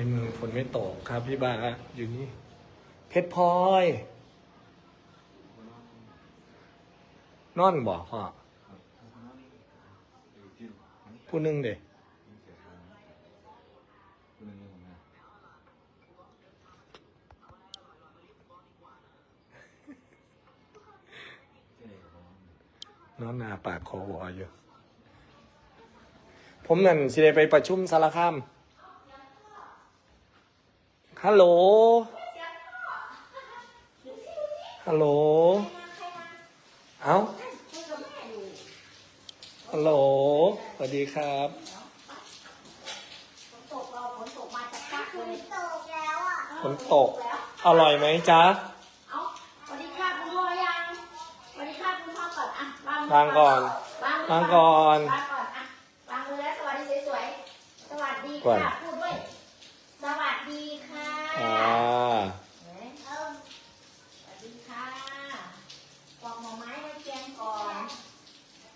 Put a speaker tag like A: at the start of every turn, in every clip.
A: ในเมืองฝนไม่ตกครับพี่บาอยู่นี่ เพชรพลอย นอนบอกพ่อผู้นึงเด็นอนหนาปากคอวออยู่ ผมนั่นสิได้ไปประชุมสารคาม ฮัลโหล ฮัลโหล เอ้า ฮัลโหล สวัสดีครับ
B: ตกเราฝนตกมาจากพักเลยตกแล้วอะ
A: ฝนตก อร่อยไหมจ๊ะ
B: เอ้าสวัสดีค่ะคุณพ่อยังสวัสดีค่ะคุณพ่อก่อนอะวาง
A: วางก่อน
B: วาง
A: วางก่อน
B: วางก่อนอะวางมือแล้วสวัสดีสวยๆ สวัสดี
A: ก่อน
B: ค่ะพูดด้วย สวัสดีค่ะ
A: อ่า
B: เห็นเออสวัสดีค่ะปอกหน่อไม้ไว้แกงก่อน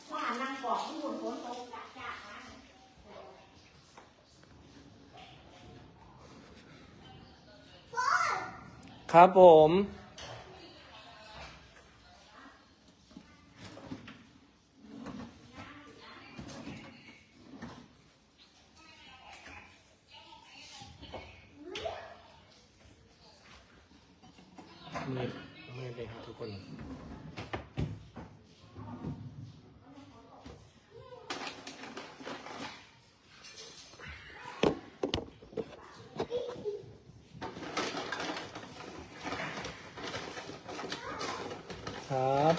B: ถ้าหานั่งปอกที่หุ่นฝนตกจัดจ้านะ
A: ครับผม มืดมืดเลยครับทุกคน ครับ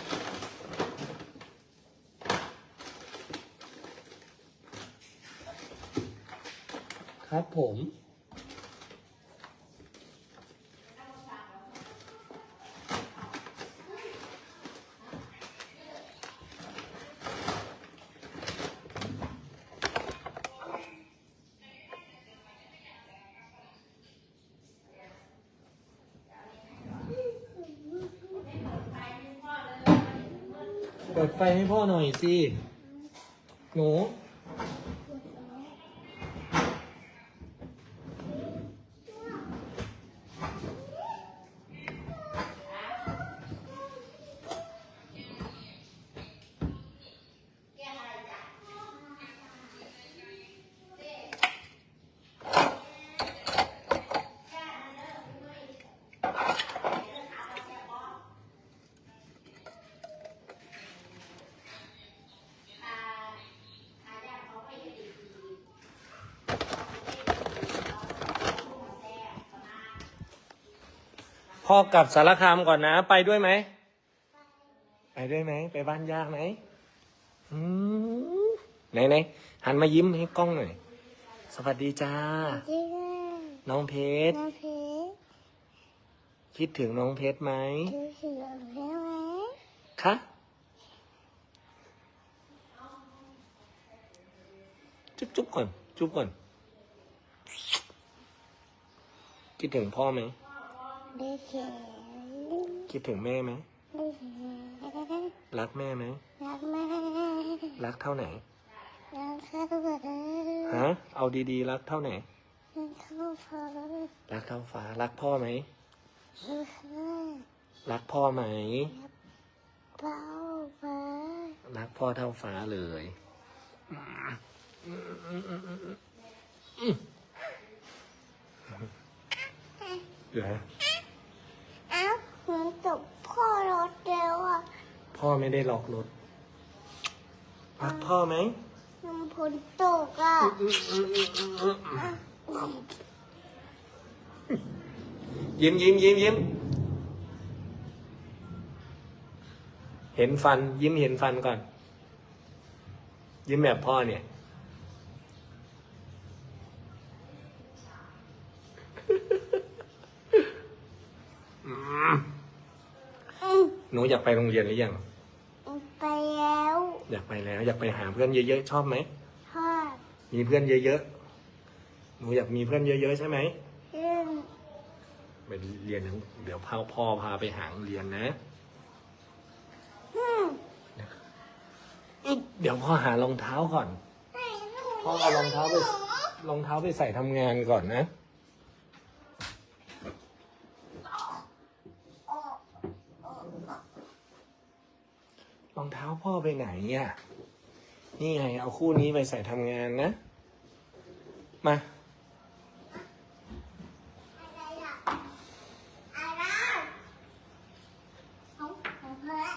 A: ครับผม ดไฟให้พ่อหน่อยสิ หนู พ่อกลับสารคามก่อนนะ ไปด้วยไหม ไปด้วยไหม ไปบ้านยากไหมอืมไหนไหนหันมายิ้มให้กล้องหน่อย สวัสดีจ้า
C: ดี
A: น้องเพชร
C: น้ำเพชร
A: คิดถึงน้องเพชรไหม
C: ดูสิน้ำเพชรไหม
A: คะจุ๊บจุ๊บก่อน จุ๊บก่อน คิดถึงพ่อไหม คิดถึงแม่ไหมรักแม่ไหม
C: รักแม่
A: รักเท่าไหน
C: รักเข้าฟ้า
A: ฮะเอาดีๆ รักเท่าไหน
C: รักเข้าฟ้า
A: รักเท่าฟ้ารักพ่อไหมรักพ่อไหม
C: เป้าฟ้า
A: รักพ่อเท่าฟ้าเลยเดี๋ยว
C: เอ้ หนูตกพ่อรถเร็วอะ
A: พ่อไม่ได้ล็อกรถรักพ่อไหม
C: น้ำฝนตกอะ
A: ยิ้มยิ้มยิ้มยิ้มเห็นฟัน ยิ้มเห็นฟันก่อน ยิ้มแบบพ่อเนี่ย
C: อืม
A: หนูอยากไปโรงเรียนหรือยัง
C: ไปแล้ว
A: อยากไปแล้ว อยากไปหาเพื่อนเยอะๆ ชอบไหม
C: พ่อ
A: มีเพื่อนเยอะๆ หนูอยากมีเพื่อนเยอะๆ ใช่ไหม
C: เรื่อง
A: ไปเรียนนะเดี๋ยวพ่อพ่อพาไปหาโรงเรียนนะ
C: อืม
A: อึ๊บเดี๋ยวพ่อหารองเท้าก่อน พ่อเอารองเท้าไปรองเท้าไปใส่ทำงานก่อนนะ รองเท้าพ่อไปไหนอะ นี่ไง เอาคู่นี้ไปใส่ทำงานนะ มา
C: อะไรอะอะไรเอาเอาเพื่อน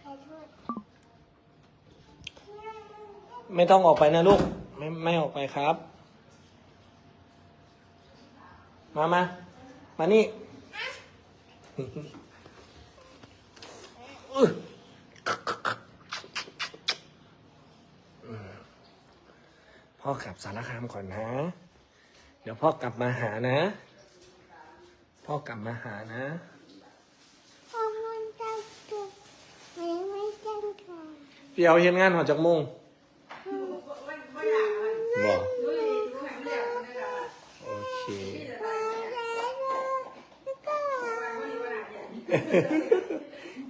C: ใครพูด
A: ไม่ต้องออกไปนะลูก ไม่ไม่ออกไปครับ มามา มานี่ พ่อกลับสารคามก่อนนะ เดี๋ยวพ่อกลับมาหานะ พ่อกลับมาหานะ
C: พ่อมันจะถูกไม่ไม่จังค่ะ
A: เปียวเห็นงานหอจากโมงบอกโอเค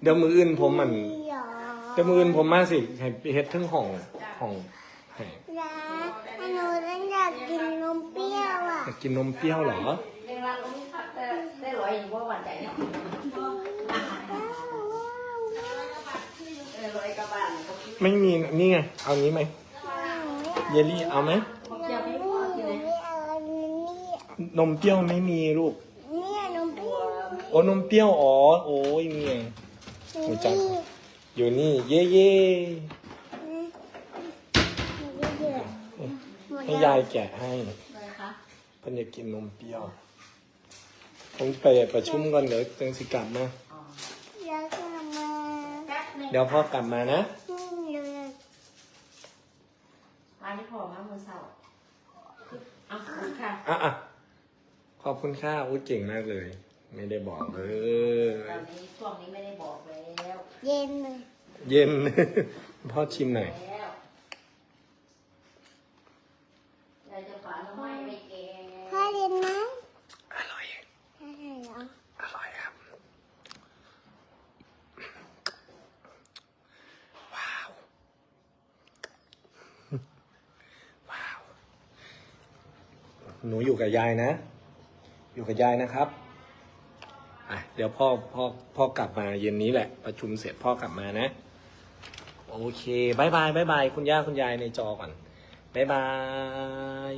A: เดี๋ยวมืออื่นผมมันเดี๋ยวมืออื่นผมมาสิให้ไปเฮ็ดทั้งห้องห้องให้
C: นะหนูอยากกินนมเปรี้ยวอะ
A: อยากกินนมเปรี้ยวเหรอ
B: เรียนรักลูกครับแต่ได้ร้อยอยู่ว่าหวานใจเนาะได้ร้อยกระบาลเขาคิด
A: ไม่มีนี่ไง เอานี้ไหมเยลลี่เอาไหม
B: เขาเจียวไม่พอกินเลย
C: ไม่เอาอันนี้
A: นมเปรี้ยวไม่มีลูก
C: เนี่ยนมเปรี้ยว
A: โอ้นมเปรี้ยวอ๋อโอ้ยนี่ไงหนูจับอยู่นี่ เย่เย่ให้ยายแกะให้
B: เลยคะ
A: เพิ่นอยากกินนมเปรี้ยวผมไปประชุมก่อนเดี๋ยวจังสิกลับมา
B: อ๋อ
C: แล้วก็มา
B: แป๊บนึง
A: เดี๋ยวพ่อกลับมานะ
C: นี่เลย
B: มาที่พอมามือเสาเอาขอบคุณค่ะ
A: อะอะขอบคุณค่าอู้เก่งมากเลย ไม่ได้บอกเลย
B: ตอนนี้ช่วงนี้ไม่ได้บอกแล้ว
C: เย็นเลย
A: เย็น พ่อชิมหน่อย
B: แล้วเราจะฝาทำไมไม่แกง
C: พ่อเย็นไหม
A: อร่อย
C: ใช่เหรอ
A: อร่อยครับ ว้าว ว้าว หนูอยู่กับยายนะ อยู่กับยายนะครับอะ เดี๋ยวพ่อพ่อพ่อกลับมาเย็นนี้แหละ ประชุมเสร็จพ่อกลับมานะ โอเคบายบายบายบายคุณย่าคุณยายในจอก่อนบายบาย